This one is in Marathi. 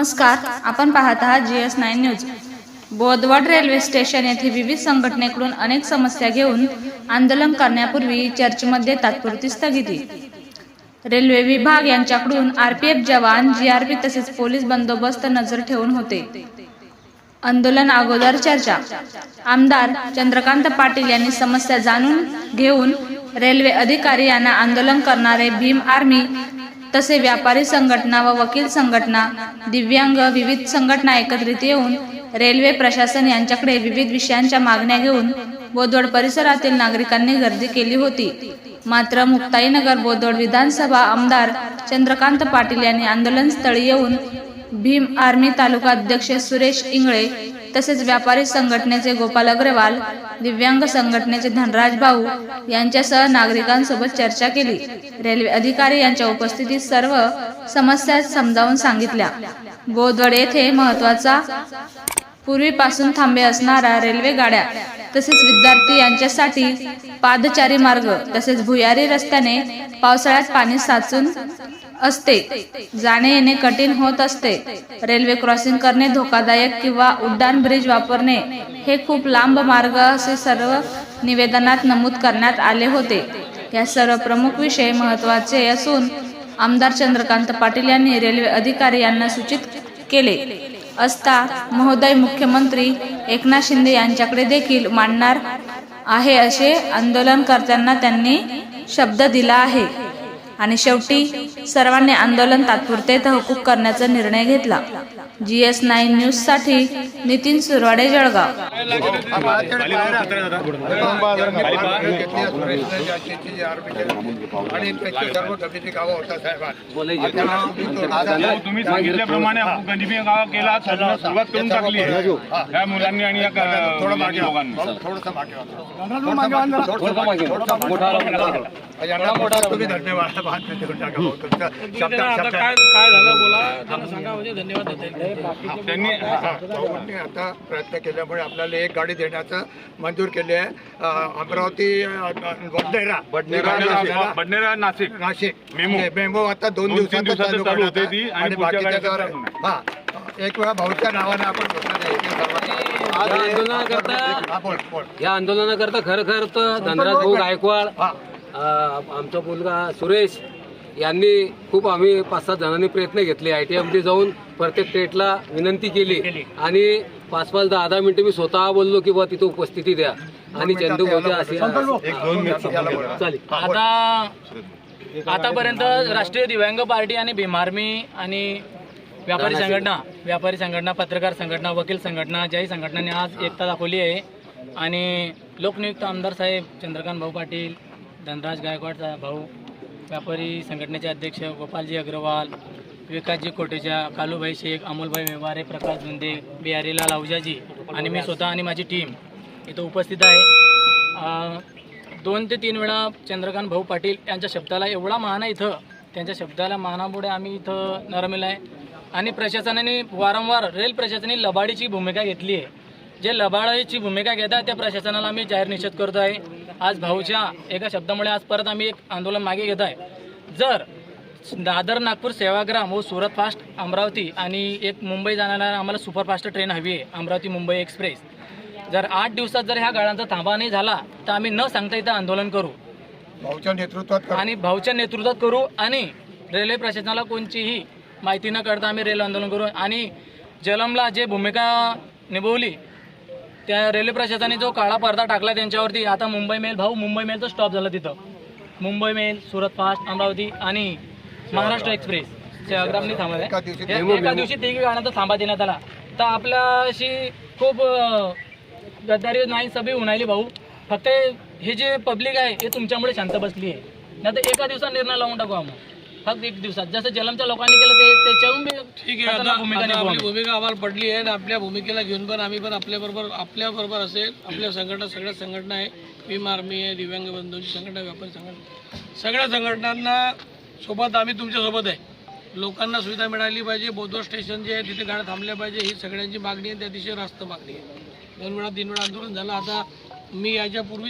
नमस्कार आपण पाहत आहात G S nine news. Bodwad railway station येथे विविध संघटनेकडून अनेक समस्या घेऊन आंदोलन करण्यापूर्वी चर्चमध्ये तात्पुरती स्थगिती. रेल्वे विभाग यांच्याकडून आरपीएफ जवान जीआरपी तसेच पोलीस बंदोबस्त नजर ठेवून होते. आंदोलन अगोदर चर्चा. आमदार चंद्रकांत पाटील यांनी समस्या जाणून घेऊन रेल्वे अधिकारी यांना आंदोलन करणारे भीम आर्मी तसे व्यापारी संघटना व वकील संघटना दिव्यांग विविध संघटना एकत्रित येऊन रेल्वे प्रशासन यांच्याकडे विविध विषयांच्या मागण्या घेऊन बोदवड परिसरातील नागरिकांनी गर्दी केली होती. मात्र मुक्ताईनगर बोदवड विधानसभा आमदार चंद्रकांत पाटील यांनी आंदोलनस्थळी येऊन भीम आर्मी तालुका अध्यक्ष सुरेश इंगळे तसेच व्यापारी संघटनेचे गोपाल अग्रवाल दिव्यांग संघटनेचे धनराज भाऊ यांच्यासह नागरिकांसोबत चर्चा केली. रेल्वे अधिकारी यांच्या उपस्थितीत सर्व समस्या समजावून सांगितल्या. गोदवड येथे महत्त्वाचा पूर्वीपासून थांबे असणारा रेल्वे गाड्या तसेच विद्यार्थी यांच्यासाठी पादचारी मार्ग तसेच भुयारी रस्त्याने पावसाळ्यात पाणी साचून असते. जाणे येणे कठीण होत असते. रेल्वे क्रॉसिंग करणे धोकादायक किंवा उड्डाण ब्रिज वापरणे हे खूप लांब मार्ग असे सर्व निवेदनात नमूद करण्यात आले होते. या सर्व प्रमुख विषय महत्त्वाचे असून आमदार चंद्रकांत पाटील यांनी रेल्वे अधिकारी यांना सूचित केले. असता महोदय मुख्यमंत्री एकनाथ शिंदे यांच्याकडे देखील मांडणार आहे असे आंदोलनकर्त्यांना त्यांनी शब्द दिला आहे. आणि शेवटी सर्वांनी आंदोलन तात्पुरते तहकूब करण्याचा निर्णय घेतला. जी एस नाईन न्यूजसाठी नितीन सुरवाडे जळगाव. तुम्ही सांगितल्याप्रमाणे केला सुरुवात सुरुवात करून टाकली आहे. या मुलांनी आणि थोडं मागे थोडंसं मागे. थोडंसं मागे मोठा तुम्ही धन्यवाद. बात देऊन टाका भाऊ. तुमचा शब्द आता शब्द काय काय झालं बोला? त्यांना सांगा म्हणजे धन्यवाद देता. त्यांनी हा, भाऊंनी आता प्रयत्न केल्यामुळे आपल्याला एक गाडी देण्याचं मंजूर केली आहे. अं, अमरावती अं, वडनेरा. बडनेरा वडनेरा बडनेरा नाशिक. नाशिक. मेमो. हे मेमो आता दोन दिवसात दिवसातच चालू चालू होते करण्यात ती आहे. आणि पुढच्या बाकीच्या गाड्या हा. एक वेळा भाऊच्या नावाने आपण घोषणा द्यायची सर्वांना. आज आंदोलनाकरता हा, बोल बोल. या आंदोलनाकरता खरं खरं तर धनराज भाऊ गायकवाड हा. आमचा मुलगा सुरेश यांनी खूप आम्ही पाच सात जणांनी प्रयत्न घेतले. आय टी मध्ये जाऊन प्रत्येक स्टेटला विनंती केली. आणि पाच पाच दहा दहा मिनिटं मी स्वतः बोललो की बा तिथं उपस्थिती द्या. आणि चंदू याला बोला. चालेल. आता आतापर्यंत राष्ट्रीय दिव्यांग पार्टी आणि भीम आर्मी आणि व्यापारी संघटना व्यापारी संघटना पत्रकार संघटना वकील संघटना ज्याही संघटनांनी आज एकता दाखवली आहे. आणि लोकनियुक्त आमदार साहेब चंद्रकांत भाऊ पाटील धनराज गायकवाडचा भाऊ व्यापारी संघटनेचे अध्यक्ष गोपालजी अग्रवाल विकासजी कोटेजा कालूभाई शेख अमोलभाई व्यवहारे प्रकाश धुंदे बिहारीला लावजाजी आणि मी स्वतः आणि माझी टीम इथं उपस्थित आहे. दोन ते तीन वेळा चंद्रकांत भाऊ पाटील यांच्या शब्दाला एवढा मान आहे इथं त्यांच्या शब्दाला मानामुळे आम्ही इथं नरमेला आहे. आणि प्रशासनाने वारंवार रेल प्रशासनाने लबाडीची भूमिका घेतली आहे. जे लबाडीची भूमिका घेतात त्या प्रशासनाला आम्ही जाहीर निषेध करतो आहे. आज भाऊच्या एका शब्दामुळे आज परत आम्ही एक आंदोलन मागे घेत आहे. जर दादर नागपूर सेवाग्राम व सुरत फास्ट अमरावती आणि एक मुंबई जाणारा आम्हाला सुपरफास्ट ट्रेन हवी आहे अमरावती मुंबई एक्सप्रेस. जर आठ दिवसात जर ह्या गाड्यांचा थांबा नाही झाला तर आम्ही न सांगता इथं आंदोलन करू. भाऊच्या नेतृत्वात. आणि भाऊच्या नेतृत्वात करू आणि रेल्वे प्रशासनाला कोणतीही माहिती न करता आम्ही रेल्वे आंदोलन करू. आणि जलमला जे भूमिका निभवली त्या रेल्वे प्रशासनाने जो काळा पडदा टाकला त्यांच्यावरती आता मुंबई मेल भाऊ मुंबई मेलचं स्टॉप झालं तिथं. मुंबई मेल सुरत फास्ट अमरावती आणि महाराष्ट्र एक्सप्रेस सेवाग्रामनी थांबत एका आहे दिवशी एका दिवशी तिघी गाड्यांचा थांबा देण्यात आला. तर आपल्याशी खूप गद्दारी नाही सभी उन्हाळली भाऊ. फक्त हे जे पब्लिक आहे हे तुमच्यामुळे शांत बसली आहे नाही तर एका दिवसात निर्णय लावून टाकू आम्ही. फक्त एक दिवसात. जसं जलमच्या लोकांनी केलं ते त्याच्याहून ठीक आहे आता भूमिका आता आपली. भूमिका आम्हाला पडली आहे आणि आपल्या भूमिकेला घेऊन पण आम्ही पण आपल्याबरोबर आपल्याबरोबर असेल. आपल्या संघटना सगळ्या संघटना आहे. भीम आर्मी आहे दिव्यांग बंधूंची संघटना व्यापारी संघटना. सगळ्या संघटनांना सोबत आम्ही तुमच्यासोबत आहे. लोकांना सुविधा मिळाली पाहिजे. बोधवर स्टेशन जे आहे तिथे गाड्या थांबल्या पाहिजे. ही सगळ्यांची मागणी आहे त्या दिशेवर रास्त मागणी आहे. दोन वेळा तीन वेळा आंदोलन झालं. आता मी याच्यापूर्वी